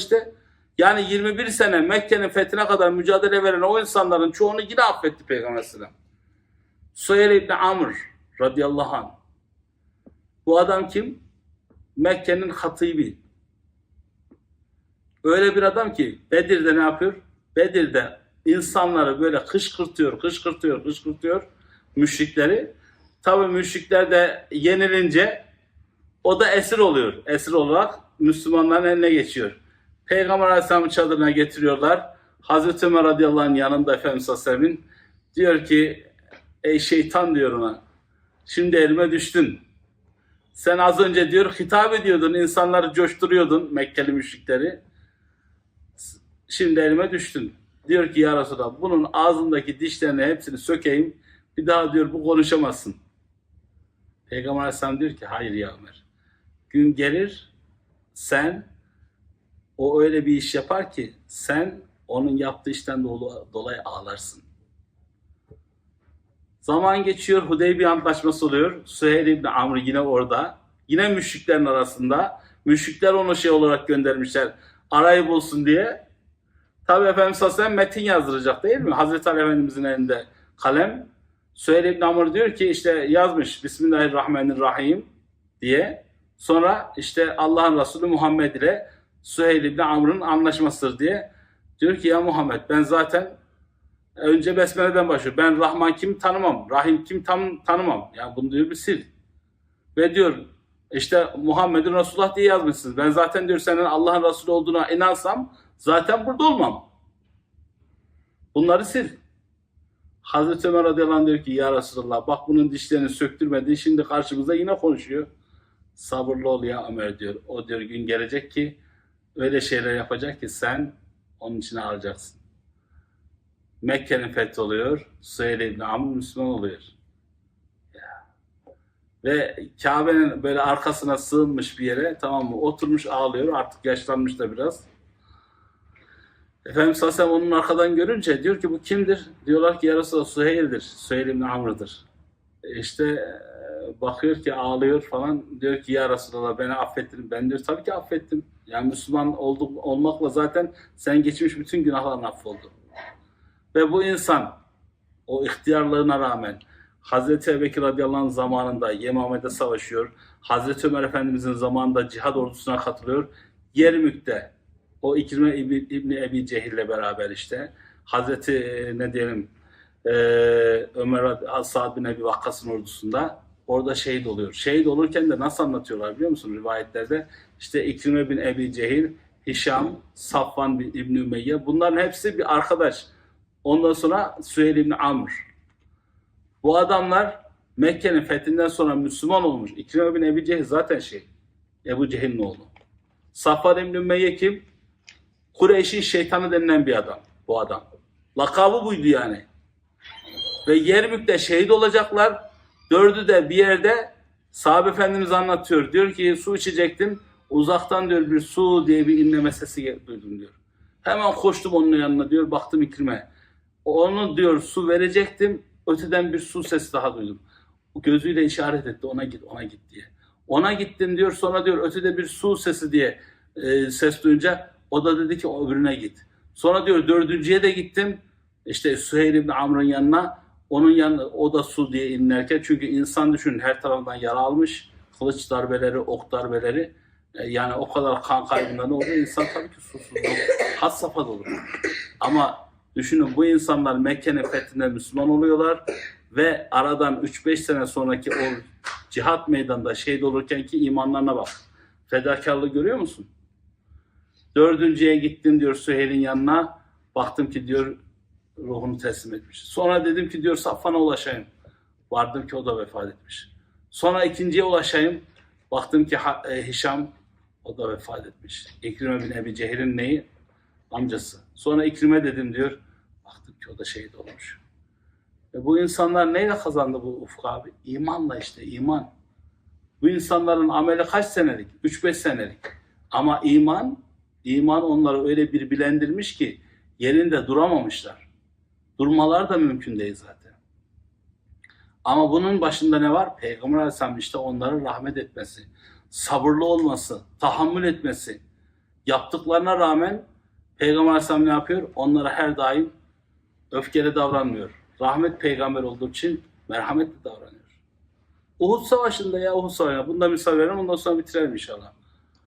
işte. Yani 21 sene Mekke'nin fethine kadar mücadele veren o insanların çoğunu yine affetti Peygamber Aleyhisselam. Süheyl İbni Amr radıyallahu anh. Bu adam kim? Mekke'nin hatibi. Öyle bir adam ki Bedir'de ne yapıyor? Bedir'de insanları böyle kışkırtıyor, kışkırtıyor, kışkırtıyor müşrikleri. Tabi müşrikler de yenilince o da esir oluyor. Esir olarak Müslümanların eline geçiyor. Peygamber Aleyhisselam'ın çadırına getiriyorlar. Hazreti Ömer radıyallahu anh'ın yanında Efendimiz Aleyhisselam'ın diyor ki ey şeytan diyor ona şimdi elime düştün. Sen az önce diyor hitap ediyordun, insanları coşturuyordun Mekkeli müşrikleri. Şimdi elime düştün. Diyor ki ya Resulallah bunun ağzındaki dişlerini hepsini sökeyim. Bir daha diyor bu konuşamazsın. Peygamber Aleyhisselam diyor ki hayır ya Ömer. Gün gelir sen o öyle bir iş yapar ki sen onun yaptığı işten dolayı ağlarsın. Zaman geçiyor, Hudeybiye Antlaşması oluyor. Süheyl İbni Amr yine orada. Yine müşriklerin arasında. Müşrikler onu şey olarak göndermişler. Arayı bulsun diye. Tabi Efendimiz Aleyhisselam metin yazdıracak değil mi? Hazreti Ali Efendimizin elinde kalem. Süheyl İbni Amr diyor ki işte yazmış Bismillahirrahmanirrahim diye. Sonra işte Allah'ın Resulü Muhammed ile Süheyl İbni Amr'ın anlaşmasıdır diye. Diyor ki ya Muhammed ben zaten önce Besmele'den başlıyor. Ben Rahman kim tanımam. Rahim kim tam tanımam. Yani bunu diyor bir sil. Ve diyor işte Muhammed'in Resulullah diye yazmışsınız. Ben zaten diyor senin Allah'ın Resulü olduğuna inansam zaten burada olmam. Bunları sil. Hazreti Ömer radıyallahu diyor ki ya Resulallah bak bunun dişlerini söktürmedin şimdi karşımızda yine konuşuyor. Sabırlı ol ya Ömer diyor. O diyor gün gelecek ki öyle şeyler yapacak ki sen onun içine alacaksın. Mekke'nin fethi oluyor. Süheyl İbni Amr Müslüman oluyor. Ya. Ve Kabe'nin böyle arkasına sığınmış bir yere tamam mı oturmuş ağlıyor. Artık yaşlanmış da biraz. Efendimiz Aleyhisselam onun arkadan görünce diyor ki bu kimdir? Diyorlar ki ya Resulallah Süheyl'dir. Süheyl İbni Amr'dır. E İşte e, bakıyor ki ağlıyor falan. Diyor ki ya Resulallah beni affettin. Ben diyor tabii ki affettim. Yani Müslüman olduk, olmakla zaten sen geçmiş bütün günahların affoldu. Ve bu insan o ihtiyarlığına rağmen Hazreti Ebubekir radıyallahu anh zamanında Yemame'de savaşıyor. Hazreti Ömer Efendimizin zamanında cihad ordusuna katılıyor. Yermük'te o İkrime İbni, İbni Ebi Cehil'le beraber işte Hazreti e, ne diyelim e, Ömer Sa'd bin Ebi Vakkas'ın ordusunda orada şehit oluyor. Şehit olurken de nasıl anlatıyorlar biliyor musun rivayetlerde? İşte İkrime bin Ebi Cehil, Hişam, Safvan bin İbni Ümeyye bunların hepsi bir arkadaş. Ondan sonra Süheyl İbni Amr. Bu adamlar Mekke'nin fethinden sonra Müslüman olmuş. İkrime bin Ebi Cehil zaten şey. Ebu Cehil'in oğlu. Safvan İbni Ümeyye kim? Kureyş'in şeytanı denilen bir adam. Bu adam. Lakabı buydu yani. Ve Yermük'te şehit olacaklar. Dördü de bir yerde sahabe efendimiz anlatıyor. Diyor ki su içecektim. Uzaktan diyor bir su diye bir inleme sesi duydum diyor. Hemen koştum onun yanına diyor. Baktım ikrime. Onu diyor su verecektim. Öteden bir su sesi daha duydum. Gözüyle işaret etti ona git ona git diye. Ona gittim diyor sonra diyor ötede bir su sesi diye e, ses duyunca o da dedi ki öbürüne git. Sonra diyor dördüncüye de gittim. İşte Süheyl ibn Amr'ın yanına onun yanına o da su diye inlerken çünkü insan düşünün her taraftan yara almış. Kılıç darbeleri, ok darbeleri e, yani o kadar kan kaybından oluyor. insan tabii ki susuz olur. Had safhada olur. Ama düşünün bu insanlar Mekke'nin fethinde Müslüman oluyorlar ve aradan 3-5 sene sonraki o cihat meydanında şehit olurken ki imanlarına bak. Fedakarlığı görüyor musun? Dördüncüye gittim diyor Süheyl'in yanına. Baktım ki diyor ruhunu teslim etmiş. Sonra dedim ki diyor Safvan'a ulaşayım. Vardım ki o da vefat etmiş. Sonra ikinciye ulaşayım. Baktım ki e, Hişam o da vefat etmiş. İkrime bin Ebi Cehil'in neyi? Amcası. Sonra İkrime dedim diyor. Baktım ki o da şehit olmuş. E bu insanlar neyle kazandı bu Ufuk abi? İmanla işte iman. Bu insanların ameli kaç senelik? 3-5 senelik. Ama iman, iman onları öyle bir bilendirmiş ki yerinde duramamışlar. Durmalar da mümkün değil zaten. Ama bunun başında ne var? Peygamber Aleyhisselam işte onlara rahmet etmesi, sabırlı olması, tahammül etmesi. Yaptıklarına rağmen Peygamber Aleyhisselam ne yapıyor? Onlara her daim öfkeli davranmıyor. Rahmet peygamber olduğu için merhametli davranıyor. Uhud Savaşı'nda ya Uhud Savaşı'nda. Bunda misal verelim ondan sonra bitirelim inşallah.